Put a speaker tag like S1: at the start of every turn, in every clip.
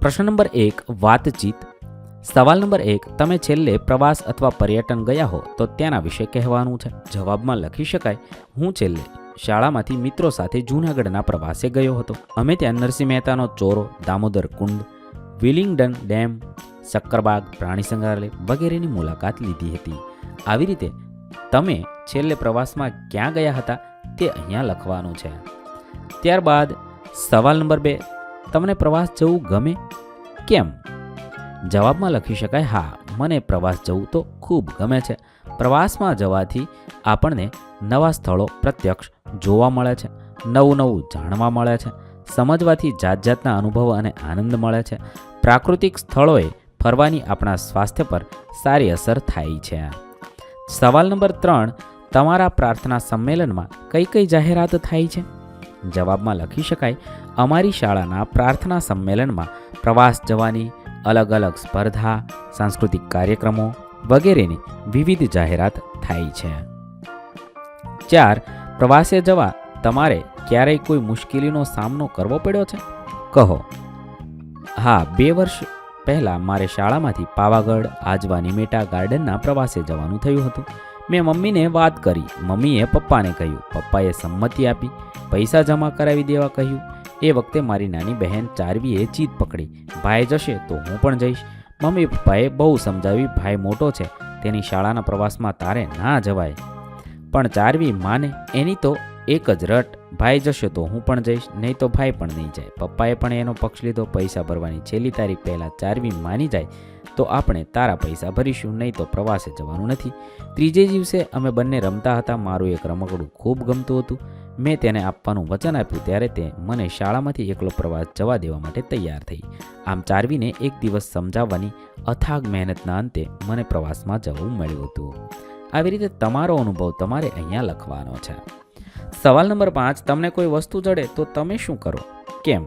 S1: પ્રશ્ન નંબર એક, વાતચીત. સવાલ નંબર એક, તમે છેલ્લે પ્રવાસ અથવા પર્યટન ગયા હો તો તેના વિશે કહેવાનું છે. જવાબમાં લખી શકાય, હું છેલ્લે શાળામાંથી મિત્રો સાથે જૂનાગઢના પ્રવાસે ગયો હતો. અમે ત્યાં નરસિંહ મહેતાનો ચોરો, દામોદર કુંડ, વિલિંગડન ડેમ, શક્કરબાગ, પ્રાણી સંગ્રહાલય વગેરેની મુલાકાત લીધી હતી. આવી રીતે તમે છેલ્લે પ્રવાસમાં ક્યાં ગયા હતા તે અહીંયા લખવાનું છે. ત્યારબાદ સવાલ નંબર બે તમને પ્રવાસ જવું ગમે? કેમ? જવાબમાં લખી શકાય, હા, મને પ્રવાસ જવું તો ખૂબ ગમે છે. પ્રવાસમાં જવાથી આપણને નવા સ્થળો પ્રત્યક્ષ જોવા મળે છે, નવું નવું જાણવા મળે છે, સમજવાથી જાત જાતના અનુભવ અને આનંદ મળે છે. પ્રાકૃતિક સ્થળોએ ફરવાની આપણા સ્વાસ્થ્ય પર સારી અસર થાય છે. સવાલ નંબર ત્રણ, તમારા પ્રાર્થના સંમેલનમાં કઈ કઈ જાહેરાત થાય છે? જવાબમાં લખી શકાય અમારી શાળાના પ્રાર્થના સંમેલનમાં પ્રવાસ જવાની અલગ અલગ સ્પર્ધા, સાંસ્કૃતિક કાર્યક્રમો વગેરેની વિવિધ જાહેરાત થાય છે. ચાર, પ્રવાસે જવા તમારે ક્યારેય કોઈ મુશ્કેલીનો સામનો કરવો પડ્યો છે? કહો. હા, બે વર્ષ પહેલાં મારે શાળામાંથી પાવાગઢ, આજવા નિમેટા ગાર્ડનના પ્રવાસે જવાનું થયું હતું. મેં મમ્મીને વાત કરી. મમ્મીએ પપ્પાને કહ્યું, પપ્પાએ સંમતિ આપી, પૈસા જમા કરાવી દેવા કહ્યું. એ વખતે મારી નાની બહેન ચારવીએ જીદ પકડી. ભાઈ જશે તો હું પણ જઈશ. મમ્મી પપ્પાએ બહુ સમજાવી, ભાઈ મોટો છે. તેની શાળાના પ્રવાસમાં તારે ના જવાય. પણ ચારવી માને, એની તો એક જ રટ. ભાઈ જશે તો હું પણ જઈશ. નહીં તો ભાઈ પણ નહીં જાય. પપ્પાએ પણ એનો પક્ષ લીધો. પૈસા ભરવાની છેલ્લી તારીખ પહેલાં ચારવી માની જાય, તો આપણે તારા પૈસા ભરીશું. નહીં તો પ્રવાસે જવાનું નથી. ત્રીજે દિવસે અમે બંને રમતા હતા. મારું એક રમકડું ખૂબ ગમતું હતું. મેં તેને આપવાનું વચન આપ્યું ત્યારે તે મને શાળામાંથી એકલો પ્રવાસ જવા દેવા માટે તૈયાર થઈ. આમ ચારવીને એક દિવસ સમજાવવાની અથાગ મહેનતના અંતે મને પ્રવાસમાં જવું મળ્યું હતું. આવી રીતે તમારો અનુભવ તમારે અહીંયા લખવાનો છે. સવાલ નંબર પાંચ, તમને કોઈ વસ્તુ જડે તો તમે શું કરો? કેમ?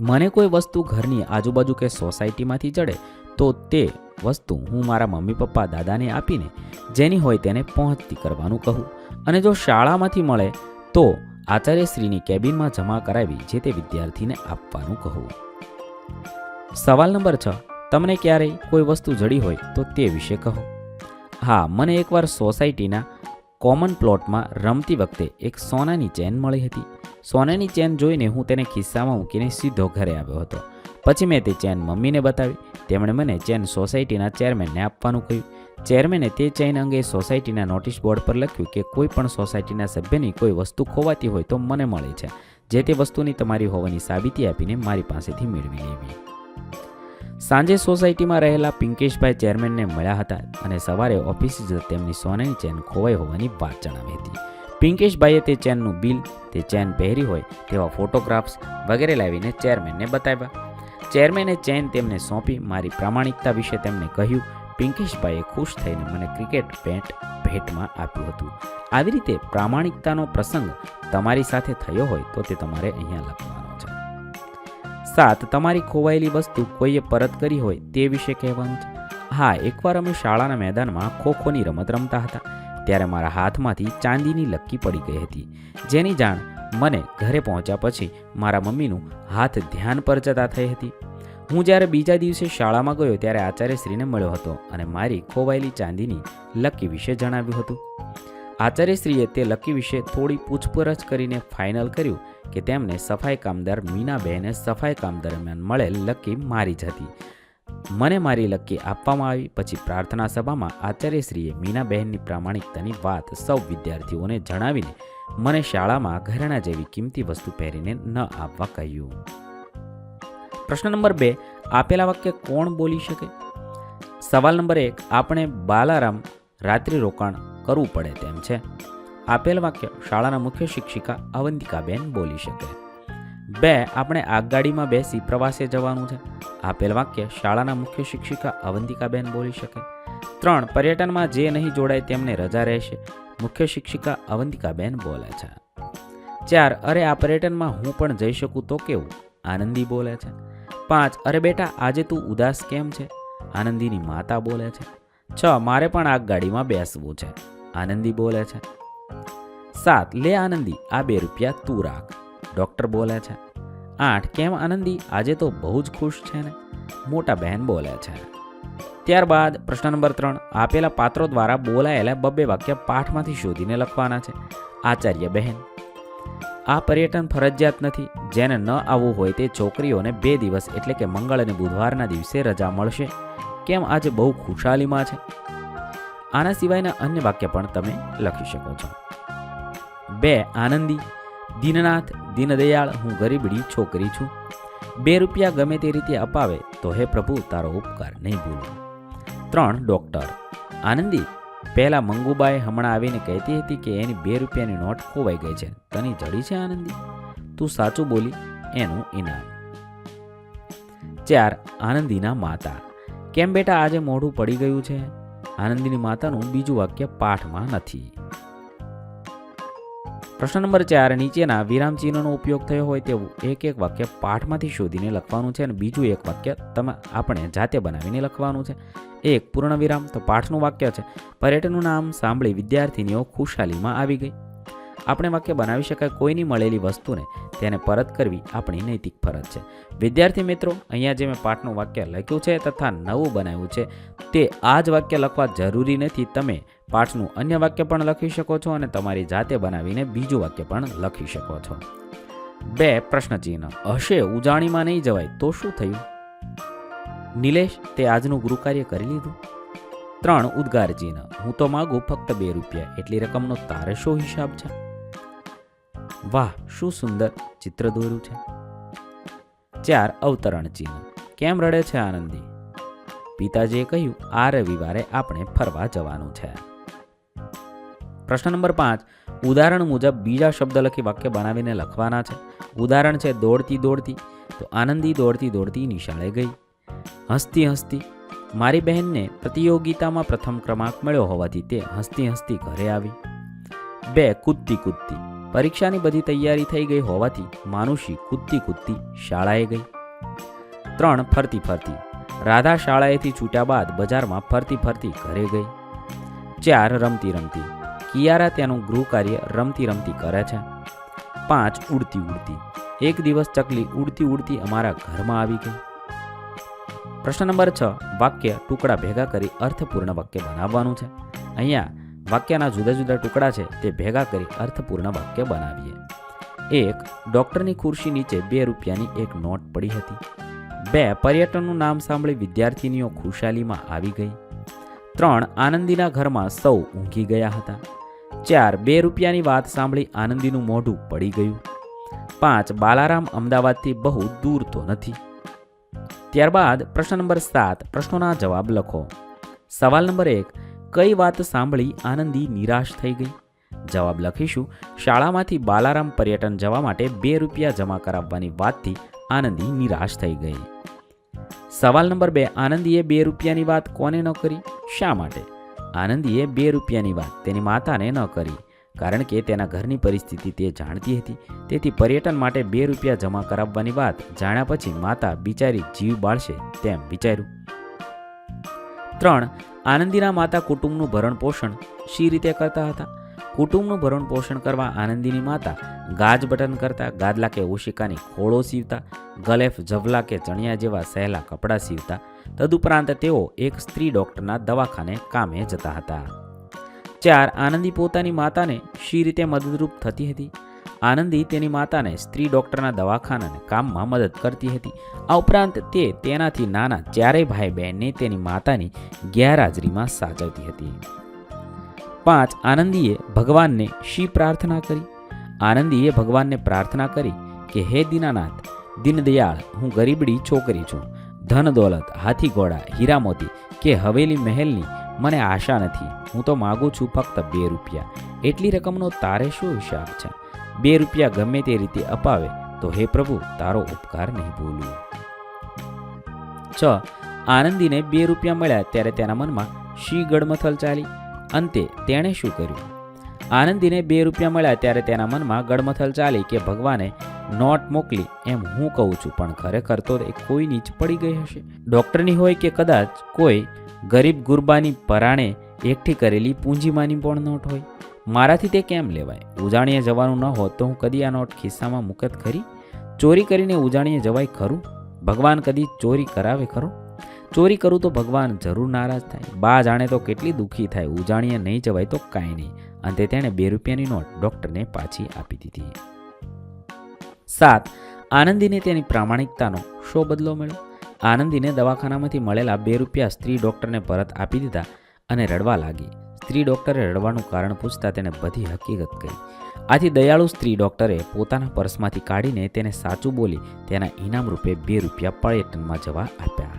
S1: મને કોઈ વસ્તુ ઘરની આજુબાજુ કે સોસાયટીમાંથી જડે તો તે વસ્તુ હું મારા મમ્મી પપ્પા દાદાને આપીને જેની હોય તેને પહોંચતી કરવાનું કહું. અને જો શાળામાંથી મળે, તો આચાર્યશ્રીની કેબિનમાં જમા કરાવી જે તે વિદ્યાર્થીને આપવાનું કહું. સવાલ નંબર છ. તમને ક્યારેય કોઈ વસ્તુ જડી હોય, તો તે વિશે કહો. હા, મને એકવાર સોસાયટીના કોમન પ્લોટમાં રમતી વખતે એક સોનાની ચેન મળી હતી. સોનાની ચેન જોઈને હું તેને ખિસ્સામાં મૂકીને સીધો ઘરે આવ્યો હતો. પછી મેં તે ચેન મમ્મીને બતાવી. તેમણે મને ચેન સોસાયટીના ચેરમેનને આપવાનું કહ્યું. ચેરમેને તે ચેઇન અંગે સોસાયટીના નોટિસ બોર્ડ પર લખ્યું કે કોઈ પણ સોસાયટીના સભ્યની કોઈ વસ્તુ ખોવાતી હોય તો મને મળે છે. જે તે વસ્તુની તમારી હોવાની સાબિતી આપીને મારી પાસેથી મેળવી લેવી. સાંજે સોસાયટીમાં રહેલા પિંકેશભાઈ ચેરમેનને મળ્યા હતા અને સવારે ઓફિસ જતા તેમની સોનાની ચેન ખોવાઈ હોવાની વાત જણાવી હતી. પિંકેશભાઈએ તે ચેનનું બિલ, તે ચેન પહેરી હોય તેવા ફોટોગ્રાફ્સ વગેરે લાવીને ચેરમેનને બતાવ્યા. ચેરમેને ચેન તેમને સોંપી મારી પ્રામાણિકતા વિશે તેમને કહ્યું પિંકેશભાઈએ ખુશ થઈને મને ક્રિકેટ પેન્ટ ભેટમાં આપ્યું હતું. આવી રીતે પ્રામાણિકતાનો પ્રસંગ તમારી સાથે થયો હોય તો તે તમારે અહીંયા લખવાનો છે. સાત, તમારી ખોવાયેલી વસ્તુ કોઈએ પરત કરી હોય તે વિશે કહેવાનું છે. હા, એકવાર અમે શાળાના મેદાનમાં ખોખોની રમત રમતા હતા. ત્યારે મારા હાથમાંથી ચાંદીની લક્કી પડી ગઈ હતી. જેની જાણ મને ઘરે પહોંચ્યા પછી મારા મમ્મીનું હાથ ધ્યાન પર જતા થઈ હતી. હું જ્યારે બીજા દિવસે શાળામાં ગયો ત્યારે આચાર્યશ્રીને મળ્યો હતો અને મારી ખોવાયેલી ચાંદીની લકી વિશે જણાવ્યું હતું. આચાર્યશ્રીએ તે લકી વિશે થોડી પૂછપરછ કરીને ફાઇનલ કર્યું કે તેમને સફાઈ કામદાર મીનાબહેને સફાઈ કામ દરમિયાન મળેલ લકી મારી જ હતી. મને મારી લક્કી આપવામાં આવી, પછી પ્રાર્થના સભામાં આચાર્યશ્રીએ મીનાબહેનની પ્રામાણિકતાની વાત સૌ વિદ્યાર્થીઓને જણાવીને મને શાળામાં ઘરેણા જેવી કિંમતી વસ્તુ પહેરીને ન આપવા કહ્યું. પ્રશ્ન નંબર બે, આપેલા વાક્ય કોણ બોલી શકે? સવાલ નંબર એક, આપણે બાલારામ રાત્રિ રોકાણ કરવું પડે તેમ છે. આપેલ વાક્ય શાળાના મુખ્ય શિક્ષિકા અવંતિકાબેન બોલી શકે. બે, આપણે આગગાડીમાં બેસી પ્રવાસે જવાનું છે. આપેલ વાક્ય શાળાના મુખ્ય શિક્ષિકા અવંતિકાબેન બોલી શકે. ત્રણ, પર્યટનમાં જે નહીં જોડાય તેમને રજા રહેશે. મુખ્ય શિક્ષિકા અવંતિકાબેન બોલે છે. ચાર, અરે આ પર્યટનમાં હું પણ જઈ શકું તો કેવું? આનંદી બોલે છે. પાંચ, અરે બેટા, આજે તું ઉદાસ કેમ છે? આનંદીની માતા બોલે છે, છ, મારે પણ આ ગાડીમાં બેસવું છે. આનંદી બોલે છે, સાત, લે આનંદી, આ બે રૂપિયા તું રાખ. ડૉક્ટર બોલે છે, આઠ, કેમ આનંદી, આજે તો બહુ જ ખુશ છે ને? મોટા બહેન બોલે છે, ત્યારબાદ પ્રશ્ન નંબર ત્રણ, આપેલા પાત્રો દ્વારા બોલાયેલા બબ્બે વાક્ય પાઠમાંથી શોધીને લખવાના છે. આચાર્ય બહેન આ પર્યટન ફરજિયાત નથી. જેને ન આવવું હોય તે છોકરીઓને બે દિવસ એટલે કે મંગળ અને બુધવારના દિવસે રજા મળશે. કેમ આજે બહુ ખુશાલીમાં છે? આના સિવાયના અન્ય વાક્ય પણ તમે લખી શકો છો. બે, આનંદી. દીનનાથ, દીનદયાળ, હું ગરીબડી છોકરી છું. બે રૂપિયા ગમે તે રીતે અપાવે તો હે પ્રભુ, તારો ઉપકાર નહીં ભૂલો. ત્રણ, ડૉક્ટર. આનંદી પહેલા મંગુબાએ હમણાં આવીને કહેતી હતી કે એની બે રૂપિયાની નોટ ખોવાઈ ગઈ છે. તની જડી છે, આનંદી? તું સાચું બોલી, એનું ઇનામ. ચાર, આનંદીના માતા. કેમ બેટા આજે મોઢું પડી ગયું છે? આનંદીની માતાનું બીજું વાક્ય પાઠમાં નથી. પ્રશ્ન નંબર ચાર, નીચેના વિરામચિહ્નનો ઉપયોગ થયો હોય તેવું એક એક વાક્ય પાઠમાંથી શોધીને લખવાનું છે અને બીજું એક વાક્ય તમે આપણે જાતે બનાવીને લખવાનું છે. એક પૂર્ણ વિરામ તો પાઠનું વાક્ય છે. પર્યટનનું નામ સાંભળી વિદ્યાર્થીનીઓ ખુશાલીમાં આવી ગઈ. આપણે વાક્ય બનાવી શકાય કોઈની મળેલી વસ્તુને તેને પરત કરવી આપણી નૈતિક ફરજ છે. વિદ્યાર્થી મિત્રો, અહીંયા જે મેં પાઠનું વાક્ય લખ્યું છે તથા નવું બનાવ્યું છે, તે આ જ વાક્ય લખવા જરૂરી નથી. તમે પાઠનું અન્ય વાક્ય પણ લખી શકો છો અને તમારી જાતે બનાવીને બીજું વાક્ય પણ લખી શકો છો. બે પ્રશ્નચિહ્ન. હશે ઉજાણીમાં નહીં જવાય, તો શું થયું? નિલેશ, તે આજનું ગૃહકાર્ય કરી લીધું? ત્રણ ઉદ્ગાર ચિહ્ન હું તો માગું ફક્ત બે રૂપિયા, એટલી રકમનો તારે શું હિસાબ છે? વાહ, શું સુંદર ચિત્ર દોર્યું છે. ચાર અવતરણ ચિહ્ન. કેમ રડે છે આનંદી? પિતાજીએ કહ્યું, આ રવિવારે આપણે ફરવા જવાનું છે. પ્રશ્ન નંબર પાંચ. ઉદાહરણ મુજબ બીજા શબ્દ લખી વાક્ય બનાવીને લખવાના છે. ઉદાહરણ છે, દોડતી દોડતી. તો આનંદી દોડતી દોડતી નિશાળે ગઈ. હસતી હસતી. મારી બહેનને પ્રતિયોગિતામાં પ્રથમ ક્રમાંક મળ્યો હોવાથી તે હસતી હસતી ઘરે આવી. બે, કૂદતી કૂદતી. પરીક્ષાની બધી તૈયારી થઈ ગઈ હોવાથી માનુષી કૂદતી કૂદતી શાળાએ ગઈ. ત્રણ ફરતી ફરતી, રાધા શાળાએથી છૂટ્યા બાદ બજારમાં ફરતી ફરતી ઘરે ગઈ. ચાર રમતી રમતી, કિયારા તેનું ગૃહ કાર્ય રમતી રમતી કરે છે. પાંચ ઉડતી ઉડતી, એક દિવસ ચકલી ઉડતી ઉડતી અમારા ઘરમાં આવી ગઈ. પ્રશ્ન નંબર છ, વાક્ય ટુકડા ભેગા કરી અર્થપૂર્ણ વાક્ય બનાવવાનું છે. અહીંયા વાક્યના જુદા જુદા ટુકડા છે તે ભેગા કરી અર્થપૂર્ણ વાક્ય બનાવીએ. એક, ડૉક્ટરની ખુરશી નીચે બે રૂપિયાની એક નોટ પડી હતી. બે, પર્યટનનું નામ સાંભળી વિદ્યાર્થીનીઓ ખુશાલીમાં આવી ગઈ. ત્રણ, આનંદીના ઘરમાં સૌ ઊંઘી ગયા હતા. ચાર, બે રૂપિયાની વાત સાંભળી આનંદીનું મોઢું પડી ગયું. પાંચ, બાલારામ અમદાવાદથી બહુ દૂર તો નથી. ત્યારબાદ પ્રશ્ન નંબર સાત પ્રશ્નોના જવાબ લખો. સવાલ નંબર એક કઈ વાત સાંભળી આનંદી નિરાશ થઈ ગઈ? જવાબ લખીશું, શાળામાંથી બાલારામ પર્યટન જવા માટે બે રૂપિયા જમા કરાવવાની વાતથી આનંદી નિરાશ થઈ ગઈ. સવાલ નંબર બે, આનંદીએ બે રૂપિયાની વાત કોને ન કરી? શા માટે? આનંદીએ બે રૂપિયાની વાત તેની માતાને ન કરી, કારણ કે તેના ઘરની પરિસ્થિતિ તે જાણતી હતી. તેથી પર્યટન માટે બે રૂપિયા જમા કરાવવાની વાત જાણ્યા પછી માતા બિચારી જીવ બાળશે તેમ વિચાર્યું. ત્રણ આનંદીના માતા કુટુંબનું ભરણ પોષણ શી રીતે કરતા હતા? કુટુંબનું ભરણ પોષણ કરવા આનંદીની માતા ગાજ બટન કરતા, ગાદલા કે ઓશિકાની ખોળો સીવતા, ગલેફ જવલા કે ચણિયા જેવા સહેલા કપડાં સીવતા, તદુપરાંત તેઓ એક સ્ત્રી ડૉક્ટરના દવાખાને કામે જતા હતા. ચાર, આનંદી પોતાની માતાને શી રીતે મદદરૂપ થતી હતી? આનંદી તેની માતાને સ્ત્રી ડૉક્ટરના દવાખાનાને કામમાં મદદ કરતી હતી. આ ઉપરાંત તે તેનાથી નાના ચારેય ભાઈ બહેનને તેની માતાની ગેરહાજરીમાં સાચવતી હતી. પાંચ, આનંદીએ ભગવાનને શી પ્રાર્થના કરી? આનંદીએ ભગવાનને પ્રાર્થના કરી કે, હે દીનાનાથ, દીનદયાળ, હું ગરીબડી છોકરી છું. ધન દોલત, હાથી ઘોડા, હીરા મોતી કે હવેલી મહેલની મને આશા નથી. હું તો માગું છું ફક્ત બે રૂપિયા. એટલી રકમનો તારે શું હિસાબ છે? બે રૂપિયા ગમે તે રીતે અપાવે, તો હે પ્રભુ, તારો ઉપકાર નહીં ભૂલું. છ. આનંદીને બે રૂપિયા મળ્યા ત્યારે તેના મનમાં શી ગડમથલ ચાલી? અંતે તેણે શું કર્યું? આનંદીને બે રૂપિયા મળ્યા ત્યારે તેના મનમાં ગડમથલ ચાલી કે ભગવાને નોટ મોકલી, એમ હું કહું છું, પણ ખરેખર તો એ કોઈ નીચ પડી ગઈ હશે? ડૉક્ટરની હોય કે કદાચ કોઈ ગરીબ ગુરબાની પરાણે એકઠી કરેલી પૂંજીમાંની પણ નોટ હોય? મારાથી તે કેમ લેવાય? ઉજાણીએ જવાનું ન હોત તો હું કદી આ નોટ ખિસ્સામાં મૂકત ખરી? ચોરી કરીને ઉજાણીએ જવાય ખરું? ભગવાન કદી ચોરી કરાવે ખરો? ચોરી કરું તો ભગવાન જરૂર નારાજ થાય. બા જાણે તો કેટલી દુઃખી થાય. ઉજાણીએ નહીં જવાય તો કાંઈ નહીં. અંતે તેણે બે રૂપિયાની નોટ ડૉક્ટરને પાછી આપી દીધી. સાત. આનંદીને તેની પ્રામાણિકતાનો શો બદલો મળ્યો? આનંદીને દવાખાનામાંથી મળેલા બે રૂપિયા સ્ત્રી ડૉક્ટરને પરત આપી દીધા અને રડવા લાગી. સ્ત્રી ડૉક્ટરે રડવાનું કારણ પૂછતા તેણે બધી હકીકત કહી. આથી દયાળુ સ્ત્રી ડૉક્ટરે પોતાના પર્સમાંથી કાઢીને તેને સાચું બોલી તેના ઇનામ રૂપે બે રૂપિયા પર્યટનમાં જવા આપ્યા.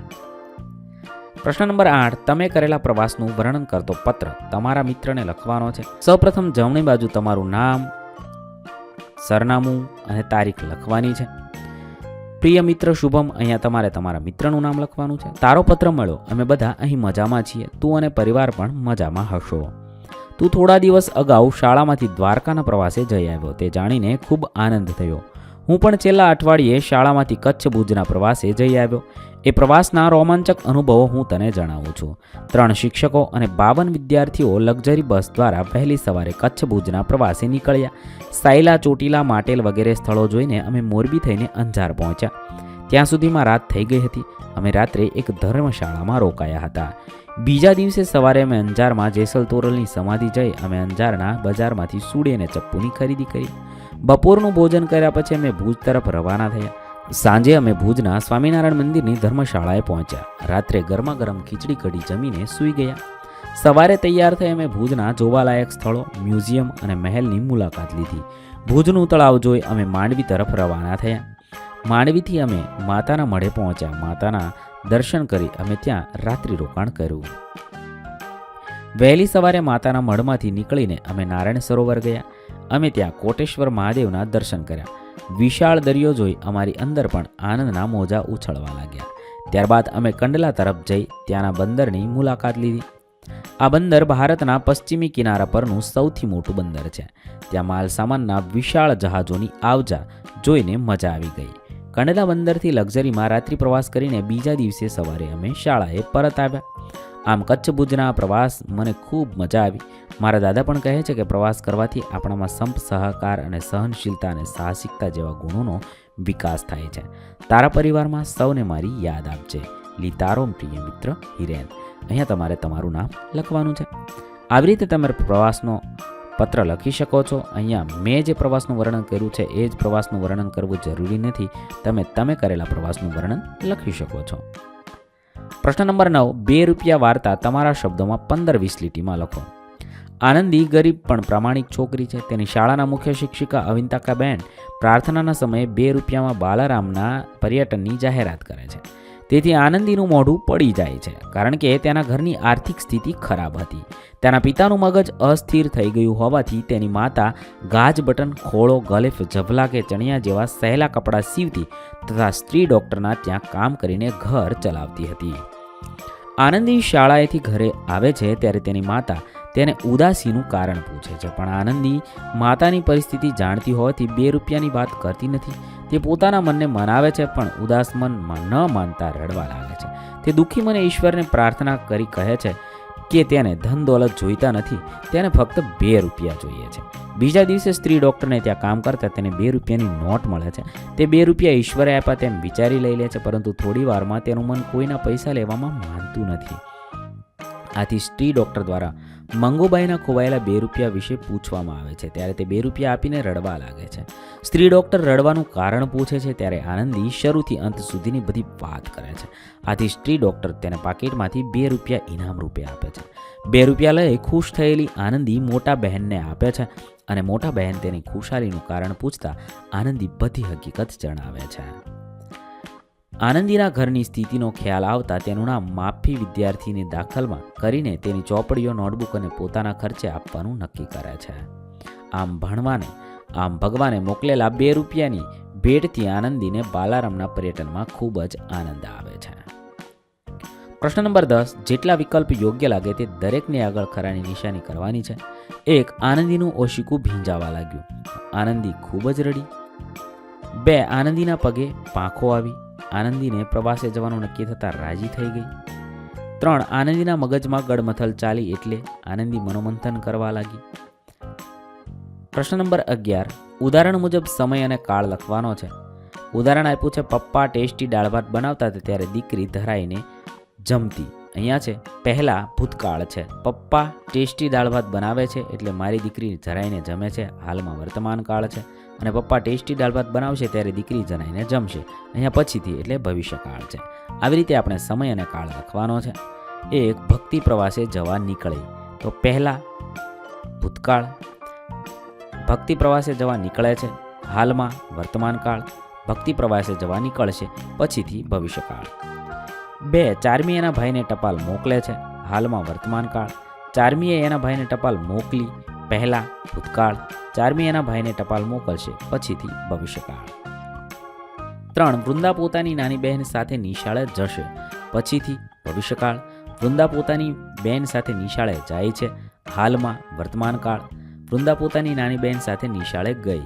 S1: પ્રશ્ન નંબર આઠ, તમે કરેલા પ્રવાસનું વર્ણન કરતો પત્ર તમારા મિત્રને લખવાનો છે? સૌપ્રથમ જમણી બાજુ તમારું નામ, સરનામું અને તારીખ લખવાની છે. પ્રિય મિત્ર, શુભમ, અહીંયા તમારે તમારા મિત્રનું નામ લખવાનું છે. તારો પત્ર મળ્યો, અમે બધા અહીં મજામાં છીએ. તું અને પરિવાર પણ મજામાં હશો. તું થોડા દિવસ અગાઉ શાળામાંથી દ્વારકાના પ્રવાસે જઈ આવ્યો, તે જાણીને ખૂબ આનંદ થયો. હું પણ છેલ્લા અઠવાડિયે શાળામાંથી કચ્છ ભુજના પ્રવાસે જઈ આવ્યો. એ પ્રવાસના રોમાંચક અનુભવો હું તને જણાવું છું. ત્રણ શિક્ષકો અને બાવન વિદ્યાર્થીઓ લક્ઝરી બસ દ્વારા વહેલી સવારે કચ્છ ભુજના પ્રવાસે નીકળ્યા. સાયલા, ચોટીલા, માટેલ વગેરે સ્થળો જોઈને અમે મોરબી થઈને અંજાર પહોંચ્યા. ત્યાં સુધીમાં રાત થઈ ગઈ હતી. અમે રાત્રે એક ધર્મશાળામાં રોકાયા હતા. બીજા દિવસે સવારે અમે અંજારમાં જેસલ તોરલની સમાધિ જઈ અમે અંજારના બજારમાંથી સૂડી અને ચપ્પુની ખરીદી કરી. બપોરનું ભોજન કર્યા પછી અમે ભુજ તરફ રવાના થયા. સાંજે અમે ભુજના સ્વામિનારાયણ મંદિરની ધર્મશાળાએ પહોંચ્યા. રાત્રે ગરમા ગરમ ખીચડી કઢી જમીને સૂઈ ગયા. સવારે તૈયાર થઈ અમે ભુજના જોવાલાયક સ્થળો, મ્યુઝિયમ અને મહેલની મુલાકાત લીધી. ભુજનું તળાવ જોઈ અમે માંડવી તરફ રવાના થયા. માંડવીથી અમે માતાના મઢે પહોંચ્યા. માતાના દર્શન કરી અમે ત્યાં રાત્રિ રોકાણ કર્યું. વહેલી સવારે માતાના મઢમાંથી નીકળીને અમે નારાયણ સરોવર ગયા. અમે ત્યાં કોટેશ્વર મહાદેવના દર્શન કર્યા. વિશાળ દરિયો જોઈ અમારી અંદર પણ આનંદના મોજા ઉછળવા લાગ્યા. ત્યારબાદ અમે કંડલા તરફ જઈ ત્યાંના બંદરની મુલાકાત લીધી. આ બંદર ભારતના પશ્ચિમી કિનારા પરનું સૌથી મોટું બંદર છે. ત્યાં માલસામાનના વિશાળ જહાજોની આવજા જોઈને મજા આવી ગઈ. કંડલા બંદરથી લક્ઝરીમાં રાત્રિ પ્રવાસ કરીને બીજા દિવસે સવારે અમે શાળાએ પરત આવ્યા. આમ કચ્છ ભુજના પ્રવાસ મને ખૂબ મજા આવી. મારા દાદા પણ કહે છે કે પ્રવાસ કરવાથી આપણામાં સંપ, સહકાર અને સહનશીલતા અને સાહસિકતા જેવા ગુણોનો વિકાસ થાય છે. તારા પરિવારમાં સૌને મારી યાદ આપજે. લી તારો પ્રિય મિત્ર હિરેન. અહીંયા તમારે તમારું નામ લખવાનું છે. આવી રીતે તમે પ્રવાસનો પત્ર લખી શકો છો. અહીંયા મેં જે પ્રવાસનું વર્ણન કર્યું છે, એ જ પ્રવાસનું વર્ણન કરવું જરૂરી નથી. તમે તમે કરેલા પ્રવાસનું વર્ણન લખી શકો છો. પ્રશ્ન નંબર નવ, બે રૂપિયા વાર્તા તમારા શબ્દોમાં પંદર વીસ લીટીમાં લખો. આનંદી ગરીબ પણ પ્રામાણિક છોકરી છે. તેની શાળાના મુખ્ય શિક્ષિકા અવિંતાકાબેન પ્રાર્થનાના સમયે બે રૂપિયામાં બાલારામના પર્યટનની જાહેરાત કરે છે. તેથી આનંદીનું મોઢું પડી જાય છે, કારણ કે તેના ઘરની આર્થિક સ્થિતિ ખરાબ હતી. તેના પિતાનું મગજ અસ્થિર થઈ ગયું હોવાથી તેની માતા ગાજ બટન, ખોળો, ગલેફ, ઝભલા કે ચણિયા જેવા સહેલા કપડાં સીવતી તથા સ્ત્રી ડૉક્ટરના ત્યાં કામ કરીને ઘર ચલાવતી હતી. આનંદી શાળાએથી ઘરે આવે છે ત્યારે તેની માતા તેને ઉદાસીનું કારણ પૂછે છે. પણ આનંદી માતાની પરિસ્થિતિ જાણતી હોવાથી બે રૂપિયાની વાત કરતી નથી. તે પોતાના મનને મનાવે છે, પણ ઉદાસ મન ન માનતા રડવા લાગે છે. તે દુઃખી મને ઈશ્વરને પ્રાર્થના કરી કહે છે કે તેને ધન દોલત જોઈતા નથી. તેને ફક્ત બે રૂપિયા જોઈએ છે. બીજા દિવસે સ્ત્રી ડૉક્ટરને ત્યાં કામ કરતા તેને બે રૂપિયાની નોટ મળે છે. તે બે રૂપિયા ઈશ્વરે આપ્યા તેમ વિચારી લઈ લે છે, પરંતુ થોડી વારમાં તેનું મન કોઈના પૈસા લેવામાં માનતું નથી. આથી સ્ત્રી ડૉક્ટર દ્વારા મંગુબાઈના ખોવાયેલા બે રૂપિયા વિશે પૂછવામાં આવે છે. ત્યારે તે બે રૂપિયા આપીને રડવા લાગે છે. સ્ત્રી ડૉક્ટર રડવાનું કારણ પૂછે છે ત્યારે આનંદી શરૂથી અંત સુધીની બધી વાત કરે છે. આથી સ્ત્રી ડૉક્ટર તેને પાકીટમાંથી બે રૂપિયા ઇનામ રૂપે આપે છે. બે રૂપિયા લઈ ખુશ થયેલી આનંદી મોટા બહેનને આપે છે અને મોટા બહેન તેની ખુશાલીનું કારણ પૂછતા આનંદી બધી હકીકત જણાવે છે. આનંદીના ઘરની સ્થિતિનો ખ્યાલ આવતા તેનું નામ માફી વિદ્યાર્થીની દાખલમાં કરીને તેની ચોપડીઓ, નોટબુક અને પોતાના ખર્ચે આપવાનું નક્કી કરે છે. આમ ભણવાને, આમ ભગવાને મોકલેલા બે રૂપિયાની ભેટથી આનંદીને બાલારામના પર્યટનમાં ખૂબ જ આનંદ આવે છે. પ્રશ્ન નંબર દસ, જેટલા વિકલ્પ યોગ્ય લાગે તે દરેકને આગળ ખરાની નિશાની કરવાની છે. એક, આનંદીનું ઓશિકું ભીંજાવા લાગ્યું. આનંદી ખૂબ જ રડી. બે, આનંદીના પગે પાંખો આવી. આનંદીને પ્રવાસે જવાનું નક્કી થતાં રાજી થઈ ગઈ. ત્રણ, આનંદીના મગજમાં ગડમથલ ચાલી એટલે આનંદી મનોમંથન કરવા લાગી. પ્રશ્ન નંબર અગિયાર, ઉદાહરણ મુજબ સમય અને કાળ લખવાનો છે. ઉદાહરણ આપ્યું છે, પપ્પા ટેસ્ટી દાળ ભાત બનાવતા હતા ત્યારે દીકરી ધરાઈને જમતી. અહીંયા છે, પહેલાં ભૂતકાળ છે. પપ્પા ટેસ્ટી દાળ ભાત બનાવે છે એટલે મારી દીકરી જરાઈને જમે છે, હાલમાં વર્તમાન કાળ છે. અને પપ્પા ટેસ્ટી દાળ ભાત બનાવશે ત્યારે દીકરી જણાઈને જમશે. અહીંયા પછીથી એટલે ભવિષ્યકાળ છે. આવી રીતે આપણે સમય અને કાળ લખવાનો છે. એક, ભક્તિ પ્રવાસે જવા નીકળે. તો પહેલાં ભૂતકાળ. ભક્તિ પ્રવાસે જવા નીકળે છે. હાલમાં વર્તમાન કાળ. ભક્તિ પ્રવાસે જવા નીકળશે. પછીથી ભવિષ્યકાળ. બે, ચારમી એના ભાઈને ટપાલ મોકલે છે. હાલમાં વર્તમાન કાળ. ચારમીએ એના ભાઈને ટપાલ મોકલી. પહેલાં ભૂતકાળ. ચારમી એના ભાઈને ટપાલ મોકલશે પછીથી ભવિષ્યકાળ. ત્રણ, વૃંદા પોતાની નાની બહેન સાથે નિશાળે જશે પછીથી ભવિષ્યકાળ. વૃંદા પોતાની બહેન સાથે નિશાળે જાય છે હાલમાં વર્તમાનકાળ. વૃંદા પોતાની નાની બહેન સાથે નિશાળે ગઈ.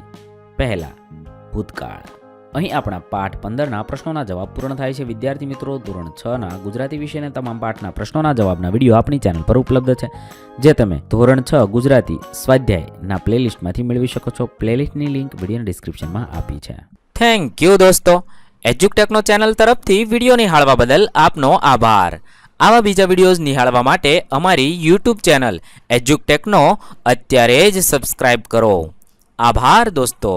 S1: પહેલાં ભૂતકાળ. અહીં આપણા પાઠ પંદરના પ્રશ્નોના જવાબ પૂર્ણ થાય છે. વિદ્યાર્થી મિત્રો, ધોરણ છ ના ગુજરાતી વિષયના તમામ પાઠના પ્રશ્નોના જવાબના વીડિયો આપણી ચેનલ પર ઉપલબ્ધ છે. જે તમે ધોરણ છ ગુજરાતી સ્વાધ્યાયના પ્લેલિસ્ટમાંથી મેળવી શકો છો. પ્લેલિસ્ટની લિંક વિડીયોના ડિસ્ક્રિપ્શનમાં આપી છે.
S2: થેન્ક યુ દોસ્તો. એજ્યુકટેકનો ચેનલ તરફથી વીડિયો નિહાળવા બદલ આપનો આભાર. આવા બીજા વિડીયોઝ નિહાળવા માટે અમારી યુટ્યુબ ચેનલ એજ્યુકટેકનો અત્યારે જ સબસ્ક્રાઇબ કરો. આભાર દોસ્તો.